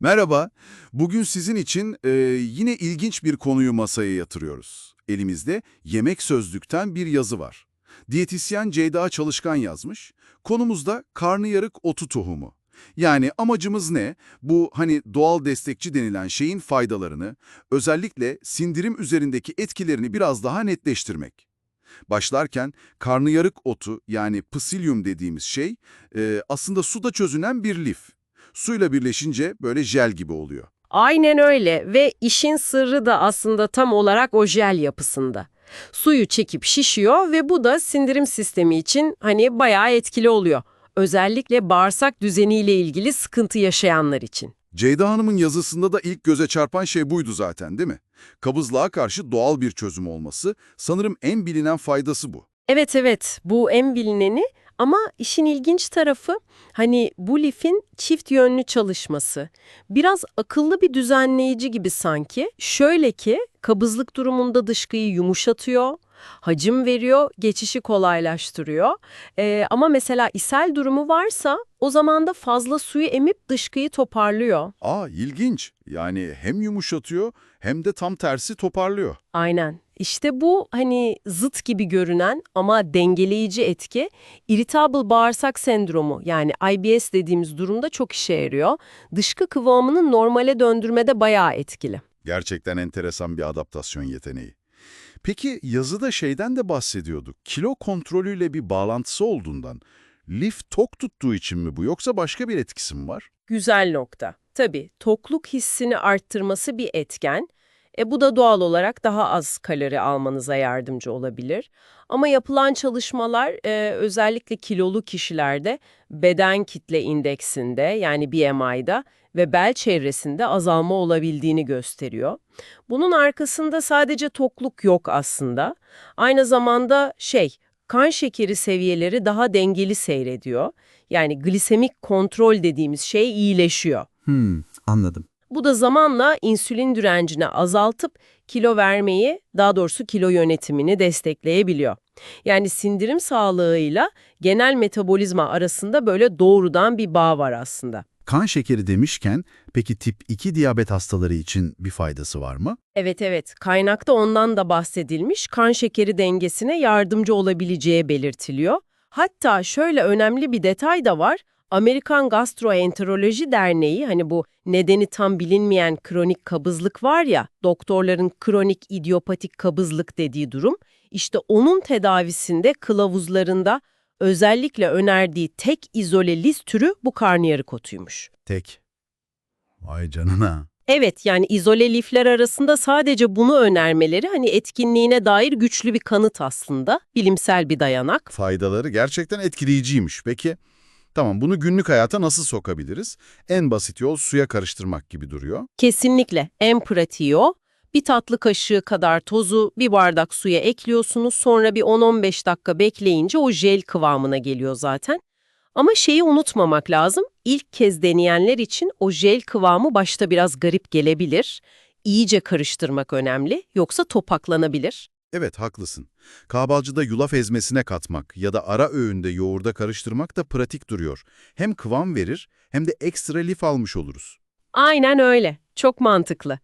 Merhaba, bugün sizin için e, yine ilginç bir konuyu masaya yatırıyoruz. Elimizde Yemek Sözlük'ten bir yazı var. Diyetisyen Ceyda Çalışkan yazmış. Konumuzda karnıyarık otu tohumu. Yani amacımız ne? Bu hani doğal destekçi denilen şeyin faydalarını, özellikle sindirim üzerindeki etkilerini biraz daha netleştirmek. Başlarken karnıyarık otu yani psilyum dediğimiz şey e, aslında suda çözünen bir lif. Suyla birleşince böyle jel gibi oluyor. Aynen öyle ve işin sırrı da aslında tam olarak o jel yapısında. Suyu çekip şişiyor ve bu da sindirim sistemi için hani bayağı etkili oluyor. Özellikle bağırsak düzeniyle ilgili sıkıntı yaşayanlar için. Ceyda Hanım'ın yazısında da ilk göze çarpan şey buydu zaten değil mi? Kabızlığa karşı doğal bir çözüm olması sanırım en bilinen faydası bu. Evet evet bu en bilineni ama işin ilginç tarafı hani bu lifin çift yönlü çalışması. Biraz akıllı bir düzenleyici gibi sanki. Şöyle ki kabızlık durumunda dışkıyı yumuşatıyor, hacim veriyor, geçişi kolaylaştırıyor. Ee, ama mesela ishal durumu varsa o zaman da fazla suyu emip dışkıyı toparlıyor. Aa ilginç. Yani hem yumuşatıyor hem de tam tersi toparlıyor. Aynen. İşte bu hani zıt gibi görünen ama dengeleyici etki irritable bağırsak sendromu yani IBS dediğimiz durumda çok işe yarıyor. Dışkı kıvamını normale döndürmede bayağı etkili. Gerçekten enteresan bir adaptasyon yeteneği. Peki yazıda şeyden de bahsediyorduk. Kilo kontrolüyle bir bağlantısı olduğundan. Lif tok tuttuğu için mi bu yoksa başka bir etkisi mi var? Güzel nokta. Tabii tokluk hissini arttırması bir etken. E bu da doğal olarak daha az kalori almanıza yardımcı olabilir. Ama yapılan çalışmalar e, özellikle kilolu kişilerde beden kitle indeksinde yani BMI'da ve bel çevresinde azalma olabildiğini gösteriyor. Bunun arkasında sadece tokluk yok aslında. Aynı zamanda şey, kan şekeri seviyeleri daha dengeli seyrediyor. Yani glisemik kontrol dediğimiz şey iyileşiyor. Hmm, anladım. Bu da zamanla insülin direncini azaltıp kilo vermeyi, daha doğrusu kilo yönetimini destekleyebiliyor. Yani sindirim sağlığıyla genel metabolizma arasında böyle doğrudan bir bağ var aslında. Kan şekeri demişken peki tip 2 diyabet hastaları için bir faydası var mı? Evet evet, kaynakta ondan da bahsedilmiş, kan şekeri dengesine yardımcı olabileceği belirtiliyor. Hatta şöyle önemli bir detay da var. Amerikan Gastroenteroloji Derneği hani bu nedeni tam bilinmeyen kronik kabızlık var ya, doktorların kronik idiopatik kabızlık dediği durum, işte onun tedavisinde kılavuzlarında özellikle önerdiği tek izole lis türü bu karnıyarık otuymuş. Tek. Vay canına. Evet yani izole lifler arasında sadece bunu önermeleri hani etkinliğine dair güçlü bir kanıt aslında, bilimsel bir dayanak. Faydaları gerçekten etkileyiciymiş. Peki, tamam bunu günlük hayata nasıl sokabiliriz? En basit yol suya karıştırmak gibi duruyor. Kesinlikle en pratiği o. Bir tatlı kaşığı kadar tozu bir bardak suya ekliyorsunuz sonra bir 10-15 dakika bekleyince o jel kıvamına geliyor zaten. Ama şeyi unutmamak lazım, ilk kez deneyenler için o jel kıvamı başta biraz garip gelebilir. İyice karıştırmak önemli yoksa topaklanabilir. Evet, haklısın. Kahvaltıda yulaf ezmesine katmak ya da ara öğünde yoğurda karıştırmak da pratik duruyor. Hem kıvam verir hem de ekstra lif almış oluruz. Aynen öyle. Çok mantıklı.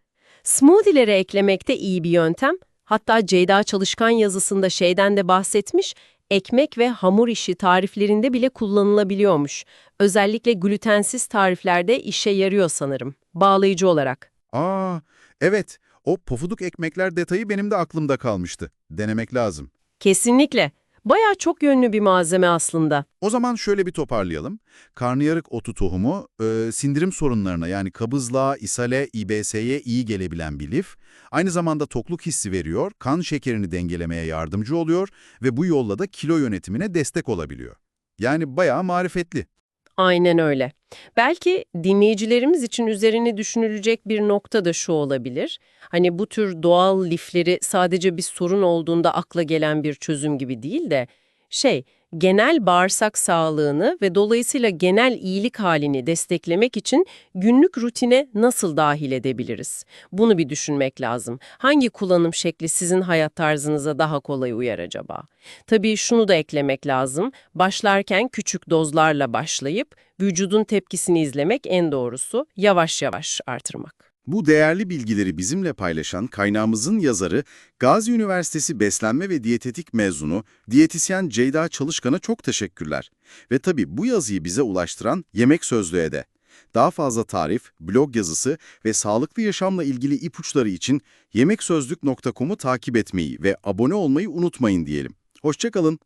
Smoothie'lere eklemek de iyi bir yöntem. Hatta Ceyda Çalışkan yazısında şeyden de bahsetmiş, ekmek ve hamur işi tariflerinde bile kullanılabiliyormuş. Özellikle glutensiz tariflerde işe yarıyor sanırım, bağlayıcı olarak. Aa, evet. O pofuduk ekmekler detayı benim de aklımda kalmıştı. Denemek lazım. Kesinlikle. Bayağı çok yönlü bir malzeme aslında. O zaman şöyle bir toparlayalım. Karnıyarık otu tohumu, e, sindirim sorunlarına yani kabızlığa, ishale, İBS'ye iyi gelebilen bir lif. Aynı zamanda tokluk hissi veriyor, kan şekerini dengelemeye yardımcı oluyor ve bu yolla da kilo yönetimine destek olabiliyor. Yani bayağı marifetli. Aynen öyle. Belki dinleyicilerimiz için üzerine düşünülecek bir nokta da şu olabilir. Hani bu tür doğal lifleri sadece bir sorun olduğunda akla gelen bir çözüm gibi değil de şey, genel bağırsak sağlığını ve dolayısıyla genel iyilik halini desteklemek için günlük rutine nasıl dahil edebiliriz? Bunu bir düşünmek lazım. Hangi kullanım şekli sizin hayat tarzınıza daha kolay uyar acaba? Tabii şunu da eklemek lazım. Başlarken küçük dozlarla başlayıp vücudun tepkisini izlemek en doğrusu, yavaş yavaş artırmak. Bu değerli bilgileri bizimle paylaşan kaynağımızın yazarı, Gazi Üniversitesi Beslenme ve Diyetetik mezunu diyetisyen Ceyda Çalışkan'a çok teşekkürler. Ve tabii bu yazıyı bize ulaştıran Yemek Sözlüğe de. Daha fazla tarif, blog yazısı ve sağlıklı yaşamla ilgili ipuçları için yemeksözlük.com'u takip etmeyi ve abone olmayı unutmayın diyelim. Hoşçakalın.